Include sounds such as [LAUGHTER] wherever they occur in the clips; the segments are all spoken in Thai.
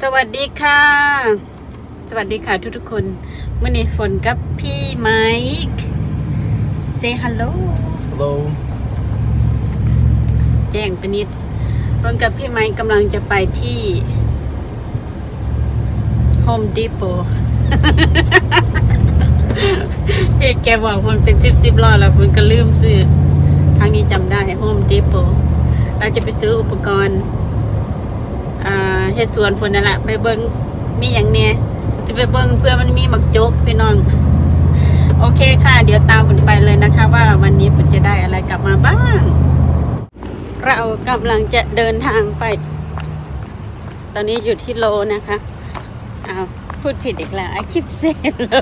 สวัสดีค่ะ สวัสดีค่ะทุกทุกๆคนเมื่อนี้ฝนกับพี่ไมค์ say hello Hello. แจ้งไปนิดฝนกับพี่ไมค์กำลังจะไปที่ Home Depot พี่แกบอกฝนเป็นสิบสิบรอบแล้วฝนก็ลืมซื้อทางนี้จำได้ Home Depot เราจะไปซื้ออุปกรณ์อ่า เฮ็ดสวนฝนนั่นแหละไปเบิงมีอย่างเนี้ยจะไปเบิงเพื่อมันมีหมักจกพี่น้อง โอเคค่ะ เดี๋ยวตามฝนไปเลยนะคะ ว่าวันนี้ฝนจะได้อะไรกลับมาบ้าง เรากำลังจะเดินทางไป ตอนนี้อยู่ที่โลนะคะอ้าวพูดผิดอีกแล้วไอคลิปเซโล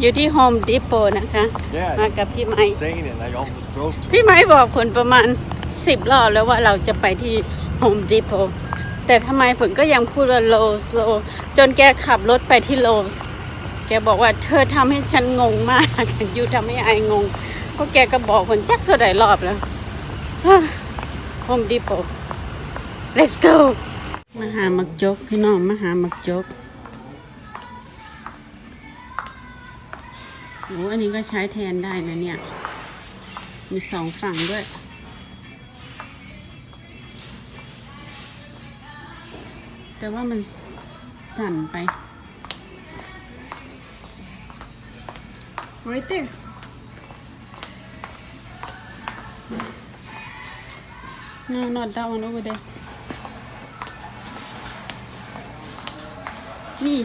อยู่ที่โฮมดิโปนะคะ มา Yeah, กับพี่ไม้ saying it, and I almost drove to พี่ไม้บอกผลประมาณสิบรอบแล้วว่าเราจะไปที่ Home Depot แต่ทำไมฝนก็ยังพูดว่า Lowe's Lowe's จนแกขับรถไปที่ Lowe's แกบอกว่าเธอทำให้ฉันงงมากยูทำให้ไองงเพราะแกก็บอกผลจักเท่าไหร่รอบแล้ว Home Depot let's go มาหามักจกพี่น้องมาหามักจกโอ้อันนี้ก็ใช้แทนได้นะเนี่ย มีสองฝั่งด้วย แต่ว่ามันสั่นไป right there no not that one over there นี่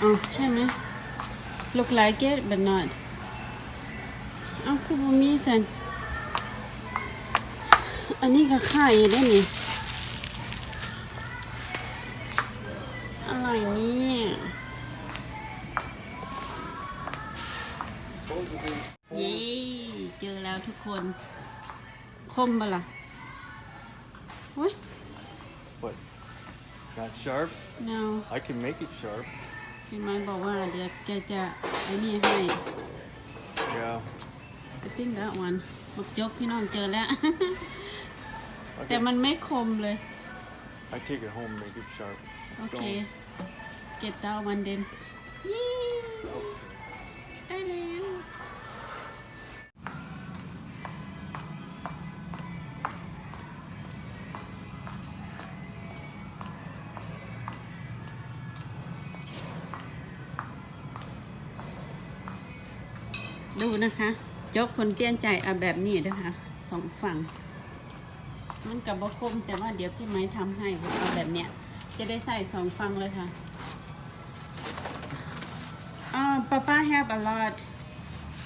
อ๋อใช่ไหม look like it but not เอาคือบ่มีสันอันนี้ก็ไข่ได้นี่ นคมปะล่ะอุ้ย What? Not sharp? no I can make it sharp. พี่ไม้บอกว่าเดี๋ยวแกจะไอ้นี่ให้ Yeah. I think that one บักจกพี่น้องเจอแล้วแต่ Okay. มันไม่คมเลย I take it home, make it sharp. โอเคเก็บดาววันเดนยี่ได้แล้ นะคะจกคนเตี้ยนใจเอาแบบนี้นะคะสองฝั่ง มันกับบคมแต่ว่าเดี๋ยวพี่ไม้ทำให้เอาแบบเนี้ย จะได้ใส่สองฝั่งเลยค่ะอ่าป้าป้า have a lot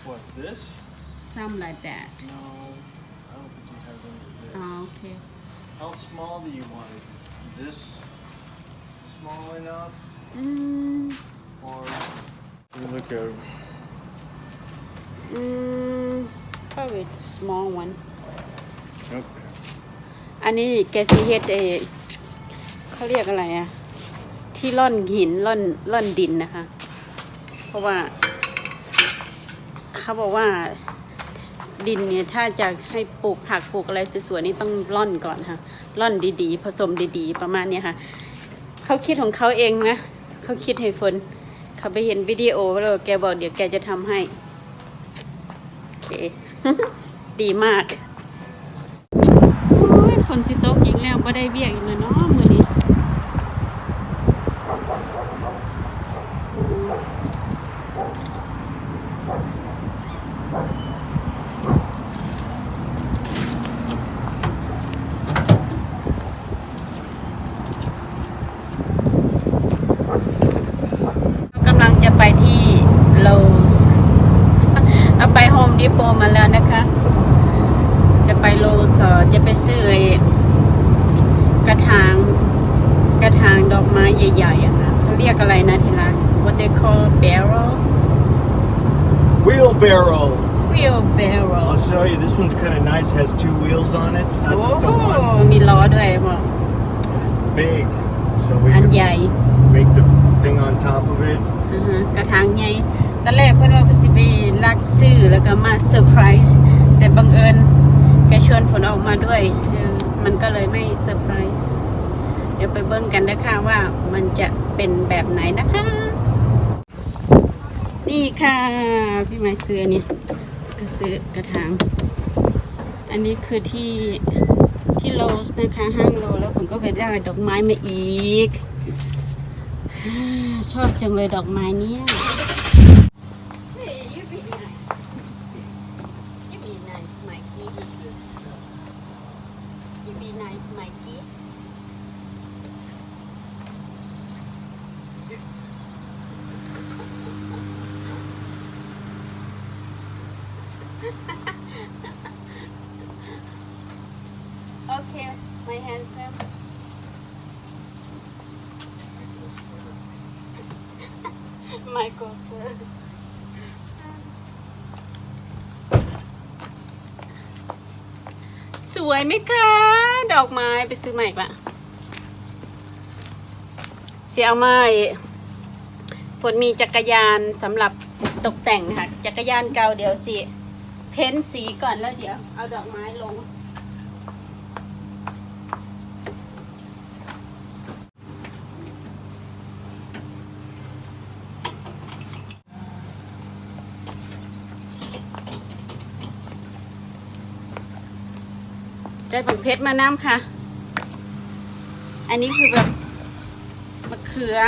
What, this? some like that No. I don't think you have any of this. อ๋อโอเค How small do you want it? This small enough? อืม Or you look at อืม probably small one okay. อันนี้แกซีเฮ็ดเอเขาเรียกอะไรอะที่ร่อนหินร่อนร่อนดินนะคะ เพราะว่า เขาบอกว่าดินเนี่ยถ้าจะให้ปลูกผักปลูกอะไรสวยๆนี่ต้องร่อนก่อนค่ะร่อนดีๆ ผสมดีๆ ประมาณเนี้ยค่ะเขาคิดของเขาเองนะเขาคิดให้ฝนเขาไปเห็นวิดีโอแล้วแกบอกเดี๋ยวแกจะทำให้โอเค ดีมากฝนสิตกอีกแล้วบ่ได้เบียอีกแล้วเนาะมื้อนี้เรากำลังจะไปที่ Lowe's เอา ไป Home Depot มาแล้วนะคะ จะไปโลต่อจะไปซื้อไอ้กระถางกระถางดอกไม้ใหญ่ๆอะค่ะเขาเรียกอะไรนะทีรัก what they call barrel Wheelbarrow! wheelbarrow I'll show you. This one's kind of nice. Has two wheels on it. It's โอ้ not just a one. มีล้อด้วยบอก Big. So we อัน can ใหญ่ make the thing on top of it. อือฮะกระถางใหญ่ ตอนแรกเพื่อนว่าเพิ่นสิไปลักซื้อแล้วก็มาเซอร์ไพรส์แต่บังเอิญแกชวนฝนออกมาด้วย มันก็เลยไม่เซอร์ไพรส์เดี๋ยวไปเบิ่งกันนะคะว่ามันจะเป็นแบบไหนนะคะ นี่ค่ะ พี่ไม้ซื้ออันนี่ก็ซื้อกระถาง อันนี้คือที่ที่โลสนะคะห้างโลแล้วผมก็ไปได้ดอกไม้มาอีก ชอบจังเลยดอกไม้เนี้ย Hey, you be nice. You be nice, Mikey. You be nice, Mikey. Okay, my handsome. Michael sir. สวยไหมคะ ดอกไม้ไปซื้อใหม่อีกละเสียเอาไม้ฝนมีจักรยานสำหรับตกแต่งนะคะจักรยานเก่าเดี๋ยวสิ เพ้นสีก่อนแล้วเดี๋ยว เอาดอกไม้ลง ได้ผักเพชรมาน้ำค่ะ อันนี้คือแบบมะเขือ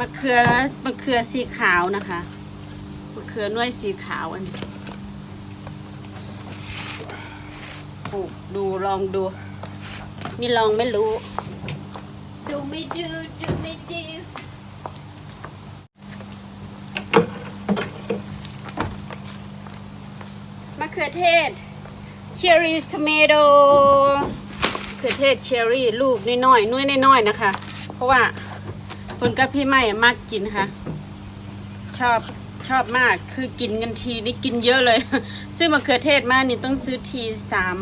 มะเขือมะเขือสีขาวนะคะมะเขือน้วยสีขาวอันนี้ ปลูกดูลองดู มีลองไม่รู้ ดูไม่ดูดูไม่ดูมะเขือเทศเชอร์รี่ทอมโตมะเขือเทศเชอร์รี่ลูกน้อยๆนุ่ยน้อยๆนะคะ เพราะว่าคนกับพี่ไม่มากกินค่ะ ชอบชอบมากคือกินกันทีนี่กินเยอะเลย ซื้อมะเขือเทศมานี่ต้องซื้อทีสาม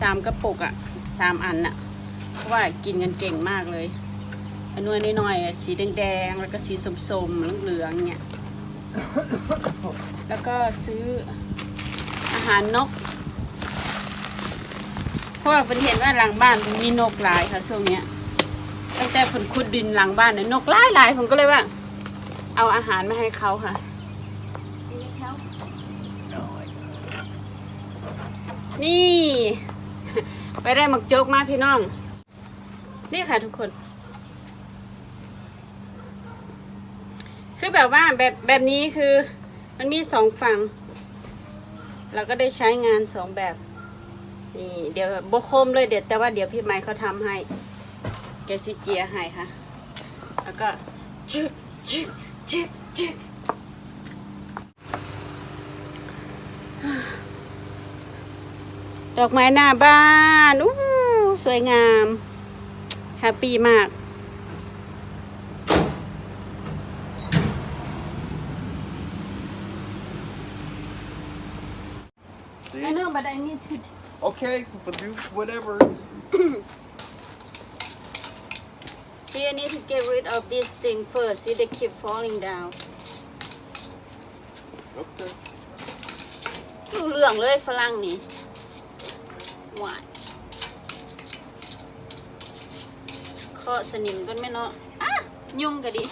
สามกระปุกอะสามอันอะเพราะว่ากินกันเก่งมากเลยอันนุ่ยน้อยๆอะสีแดงๆ แล้วก็สีส้มๆเหลืองๆเนี่ย แล้วก็ซื้ออาหารนก เพราะว่าเพิ่นเห็นว่าหลังบ้านมันมีนกหลายค่ะช่วงเนี้ย ตั้งแต่ผลขุดดินหลังบ้านเนี่ยนกหลายหลายผมก็เลยว่า เอาอาหารมาให้เขาค่ะ นี่ ไปได้หมักโจ๊กมากพี่น้อง นี่ค่ะทุกคน คือแบบว่าแบบแบบนี้คือมันมีสองฝั่ง เราก็ได้ใช้งานสองแบบ นี่เดี๋ยวบคมเลยเด็ดแต่ว่าเดี๋ยวพี่ไม้เขาทำให้ แกซิเจียให้ค่ะ แล้วก็จึกจึกจึกจึก ดอกไม้หน้าบ้านอู้สวยงามแฮปปี้มาก See? I know but I need to Okay, but do whatever. See, I need to get rid of this thing first. See, they keep falling down. Okay. รู้เรื่องเลยฝรั่งนี่หวาน เคาะสนิมกันไหมเนาะอะยุ่งก็ดี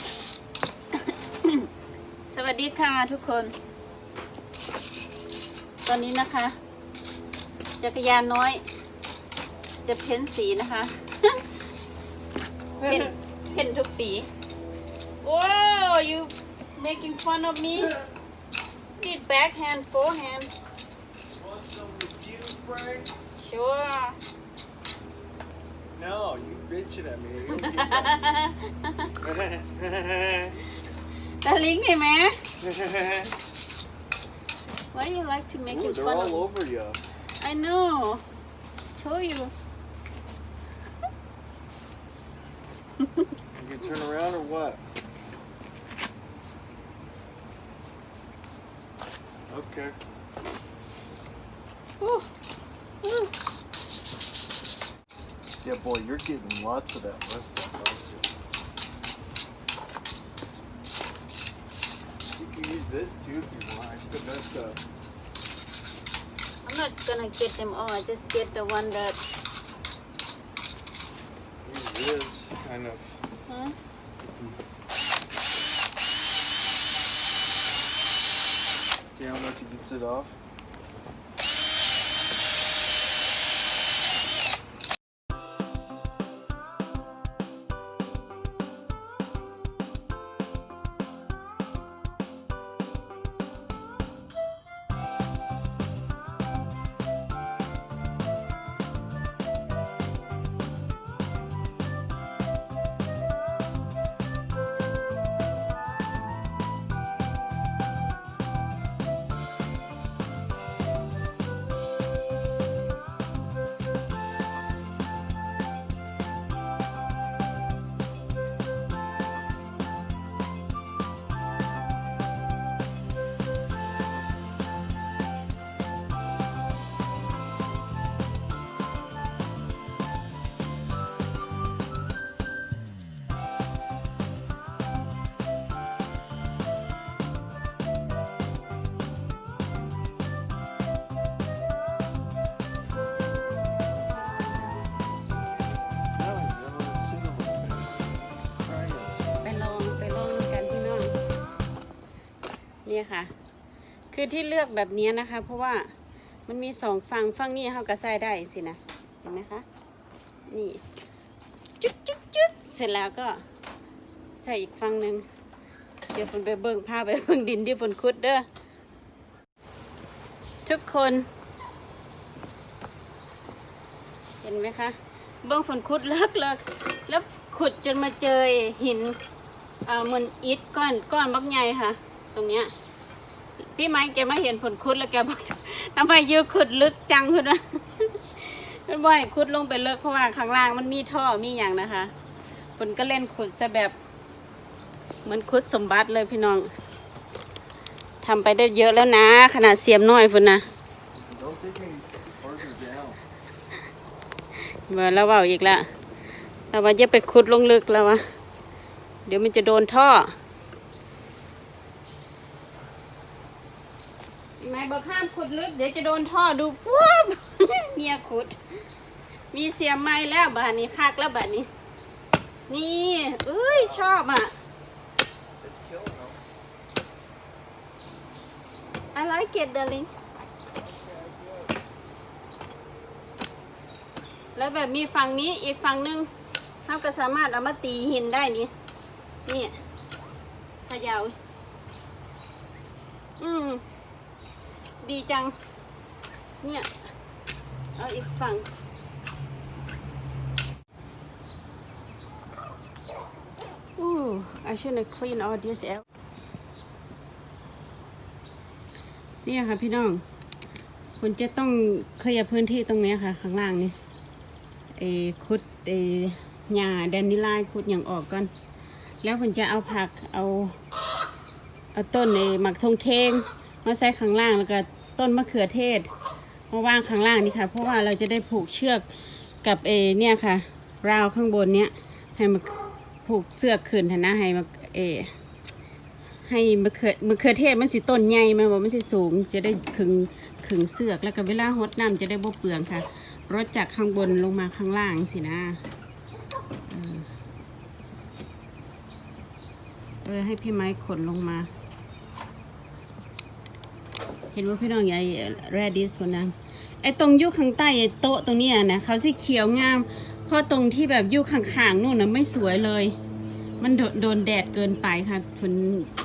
สวัสดีค่ะทุกคน ตอนนี้นะคะ จักรยานน้อย จะเพ้นสีนะคะ เพ้นเพ้นทุกปีว้าว you making fun of me need backhand forehand Want some mosquito spray? sure No, you bitching at me. [LAUGHS] the link, man. [LAUGHS] Why do you like to make it they're fun all of... over you. I know. I told you. [LAUGHS] you can turn around or what? Okay. Whew. Boy, you're getting lots of that mud stuff, you? You can use this too if you want. I put that stuff. I'm not gonna get them all I just get the one that is kind of. ฮะ See how much it gets it off? นี่ค่ะ คือที่เลือกแบบนี้นะคะ เพราะว่ามันมีสองฝั่งฝั่งนี้เขาก็ใส่ได้สินะเห็นไหมคะนี่จุ๊บจุ๊บจุ๊บเสร็จแล้วก็ใส่อีกฝั่งหนึ่งเดี๋ยวฝนไปเบิ่งผ้าไปเบิ่งดินที่ฝนคุดเด้อทุกคน เห็นไหมคะ เบื้องฝนคุดเลิกเลิกแล้วขุดจนมาเจอหินเอ่อเหมือนอิฐก้อนก้อนบักใหญ่ค่ะ ตรงเนี้ย พี่ไม้แกมาเห็นฝนคุดแล้วแกบอกทำไมยือขุดลึกจังคุณวะมันบ่อยขุดลงไปเลิกเพราะว่าข้างล่างมันมีท่อมีอย่างนะคะฝนก็เล่นขุดซะแบบเหมือนขุดสมบัติเลยพี่น้องทำไปได้เยอะแล้วนะ ขนาดเสียมน้อยฝนนะเมื่อแล้วเว่าอีกแล้วแต่ว่าจะไปขุดลงลึกแล้ววะเดี๋ยวมันจะโดนท่อ บอกห้ามขุดลึก เดี๋ยวจะโดนท่อดูปุ๊บเมียขุด มีเสียไม้แล้วบ้านนี้คักแล้วบ้านนี้ นี่เอ้ยชอบอะ I like it darling แล้วแบบมีฝั่งนี้อีกฝั่งหนึงเขาก็สามารถเอามาตีหินได้นี่นี่ขยาวอืม ดีจัง เนี่ย เอาอีกฝั่งอู้ I should have clean all this out เนี่ยค่ะพี่น้องคุณจะต้องเคลียร์พื้นที่ตรงนี้ค่ะ ข้างล่างนี่เอคุดเอหญ้าแดนนิลายคุดอย่างออกก่อน แล้วคุณจะเอาผักเอา เอาต้นเอหมักทงเทง มาใส่ข้างล่างแล้วก็ต้นมะเขือเทศมาวางข้างล่างนี่ค่ะ เพราะว่าเราจะได้ผูกเชือกกับเอเนี่ยค่ะ ราวข้างบนเนี้ยให้มาผูกเสื้อขึ้นนะให้มาเอให้มะเขือมะเขือเทศมันสิต้นใหญ่มันบอกมันสิสูง จะได้ขึงขึงเสือกแล้วก็เวลาหดน้ำจะได้บ่เปลืองค่ะรดจากข้างบนลงมาข้างล่างสินะเออให้พี่ไม้ขนลงมา เห็นว่าพี่น้องใหญ่แรดิสคนนั้นไอ้ตรงยุคข้างใต้โต๊ะตรงนี้นะเขาสิเขียวงามเพราะตรงที่แบบยุคข้างๆนู่นนะไม่สวยเลย มันโดโดนแดดเกินไปค่ะฝน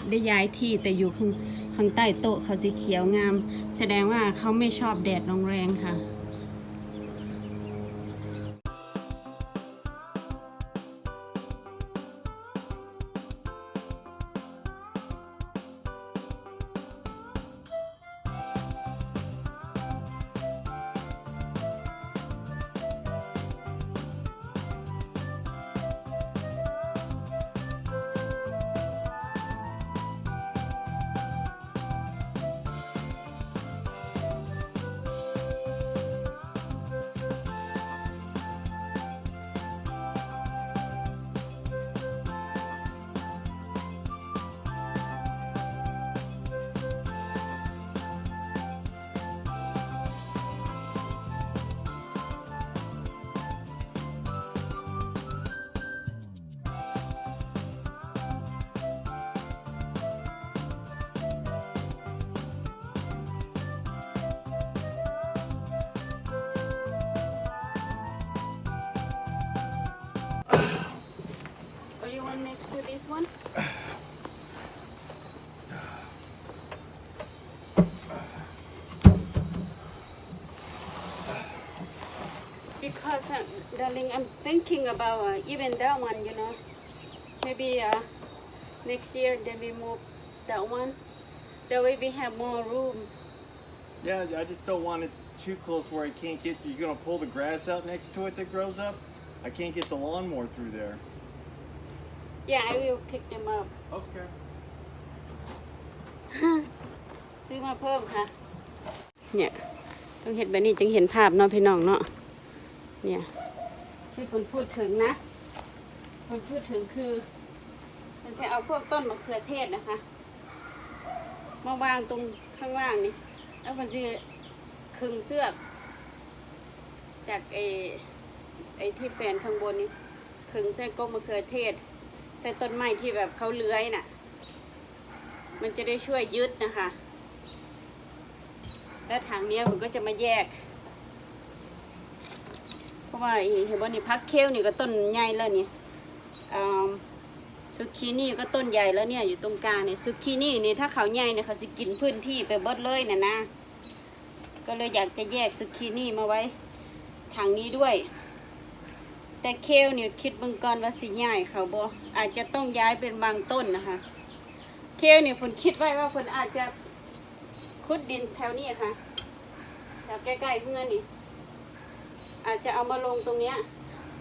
ได้ย้ายที่แต่อยู่ข้างข้างใต้โต๊ะเขาสีเขียวงาม แสดงว่าเขาไม่ชอบแดดแรงๆค่ะ this one because uh, darling I'm thinking about uh, even that one you know maybe uh, next year then we move that one that way we have more room Yeah, I just don't want it too close where I can't get. You're gonna pull the grass out next to it that grows up. I can't get the lawnmower through there. Yeah I will pick them up Okay. ซื้อมาเพิ่มค่ะ เนี่ยต้องเห็นแบบนี้จึงเห็นภาพเนาะพี่น้องเนาะ เนี่ยที่คนพูดถึงนะคนพูดถึงคือมันจะเอาพวกต้นมะเขือเทศนะคะ มาวางตรงข้างล่างนี่ แล้วมันจะขึงเสื้อกจากไอ้ไอ้ที่แฟนข้างบนนี่ขึงใส่กกมะเขือเทศ ใส่ต้นไม้ที่แบบเขาเลื้อยน่ะ มันจะได้ช่วยยึดนะคะ แล้วถังเนี้ยผมก็จะมาแยก เพราะว่าไอ้เห็นว่านี่พักเคลนี่ก็ต้นใหญ่แล้วนี่อ่าซุกินี่ก็ต้นใหญ่แล้วเนี่ยอยู่ตรงกลางเนี่ยซุกินี่นี่ถ้าเขาใหญ่เนี่ยเขาสิกินพื้นที่ไปเบิดเลยน่ะนะ ก็เลยอยากจะแยกซุกินี่มาไว้ถังนี้ด้วย แต่เคลเนี่ยคิดเบิ่งก่อนว่าสิใหญ่เขาบ่อาจจะต้องย้ายเป็นบางต้นนะคะ เคลเนี่ยฝนคิดไว้ว่าฝนอาจจะขุดดินแถวนี้ค่ะแถวใกล้ๆเพื่อนนี่ อาจจะเอามาลงตรงเนี้ย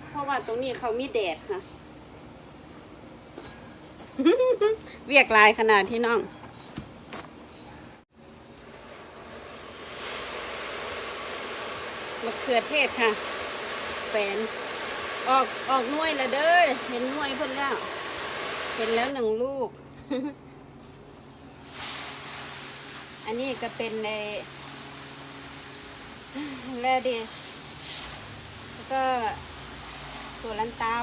เพราะว่าตรงนี้เขามีแดดค่ะ เวียกลายขนาดที่น้องมะเขือเทศค่ะแฟน ออกออกหน่วยล้วเด้อเห็นหน่วยเพิ่นแล้ว เห็นแล้วหนึ่งลูก อันนี้ก็เป็นใน radish แล้วก็ตัวลันเตา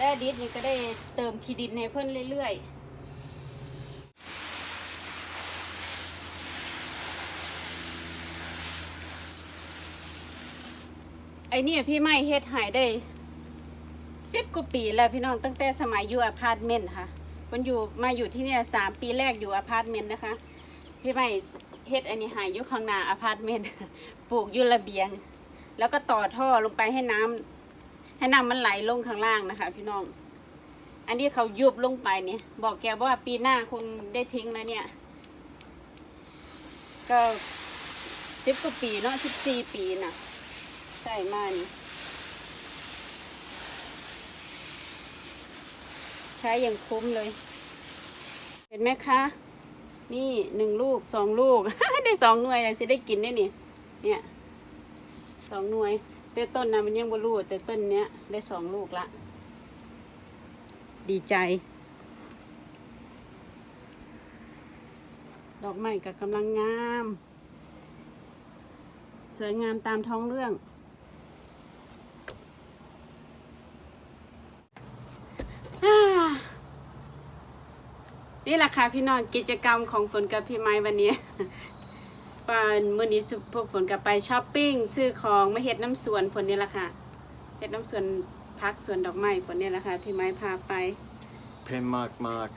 radish นี่ก็ได้เติมคีดินให้เพิ่นเรื่อยๆ ไอเนี่ยพี่ไม่เฮ็ดหายได้สิบกว่าปีแล้วพี่น้องตั้งแต่สมัยอยู่อพาร์ตเมนต์ค่ะมันอยู่มาอยู่ที่เนี่ยสามปีแรกอยู่อพาร์ตเมนต์นะคะ พี่ไม่เฮ็ดอันนี้หายอยู่ข้างหน้าอพาร์ตเมนต์ปลูกอยู่ระเบียง แล้วก็ต่อท่อลงไปให้น้ำให้น้ำมันไหลลงข้างล่างนะคะ พี่น้อง อันนี้เขายุบลงไปเนี่ย บอกแกว่าปีหน้าคงได้ทิ้งแล้วเนี่ย ก็สิบกว่าปีเนาะสิบสี่ปีน่ะ ใช่มานี่ใช้อย่างคุ้มเลย เห็นไหมคะ นี่หนึ่งลูกสองลูก ได้สองหน่วยเลยสิได้กินได้นี่ เนี่ยสองหน่วยแต่ต้นนะมันยังบรู้แต่ต้นเนี้ยได้สองลูกละ ดีใจ ดอกไม้ก็กำลังงาม สวยงามตามท้องเรื่อง อ่า นี่แหละค่ะพี่น้องกิจกรรมของฝนกับพี่ไม้วันนี้ปานมื่อนี้พวกฝนกับไปช้อปปิ้งซื้อของมาเฮ็ดน้ำสวนฝนนี่แหละค่ะเฮ็ดน้ำสวนพักสวนดอกไม้ฝนนี่แหละค่ะพี่ไม้พาไป Pen mark mark.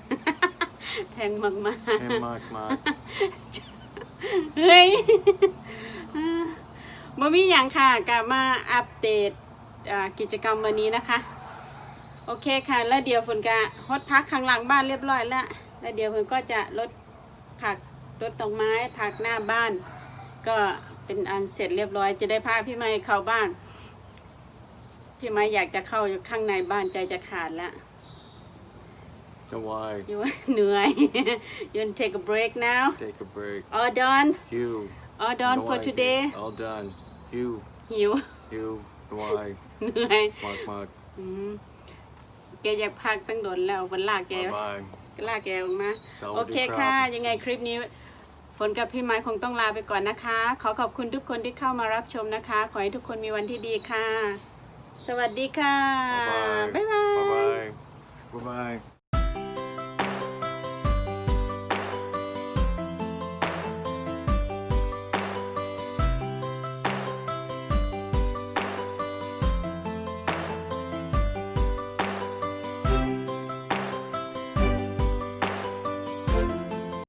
แพงมาก Pen mark mark. ๆเฮ้ยบ่มีอย่างค่ะกลับมาอัปเดตอ่ากิจกรรมวันนี้นะคะ โอเคค่ะ แล้วเดี๋ยวฝนกะฮดพักข้างหลังบ้านเรียบร้อยแล้ว แล้วเดี๋ยวฝนก็จะลดผักลดดอกไม้ผักหน้าบ้าน ก็เป็นอันเสร็จเรียบร้อย จะได้พาพี่ไม้เข้าบ้านพี่ไม้อยากจะเข้าข้างในบ้านใจจะขาดแล้ว Don't why. อยู่เหนื่อย you want to take a break now Take a break. all done Hugh. all done no for idea. today All done. Hugh. หิว Hugh. Why? เหนื่อย Mark mark. อืมแกอยากพักตั้งโดนแล้ววันลากแก Bye bye. ลากแกออกมา That was โอเค your ค่ะ problem. ยังไงคลิปนี้ ฝนกับพี่ไม้คงต้องลาไปก่อนนะคะ ขอขอบคุณทุกคนที่เข้ามารับชมนะคะ ขอให้ทุกคนมีวันที่ดีค่ะ สวัสดีค่ะ Bye bye. บ๊ายบาย Bye bye. Bye bye.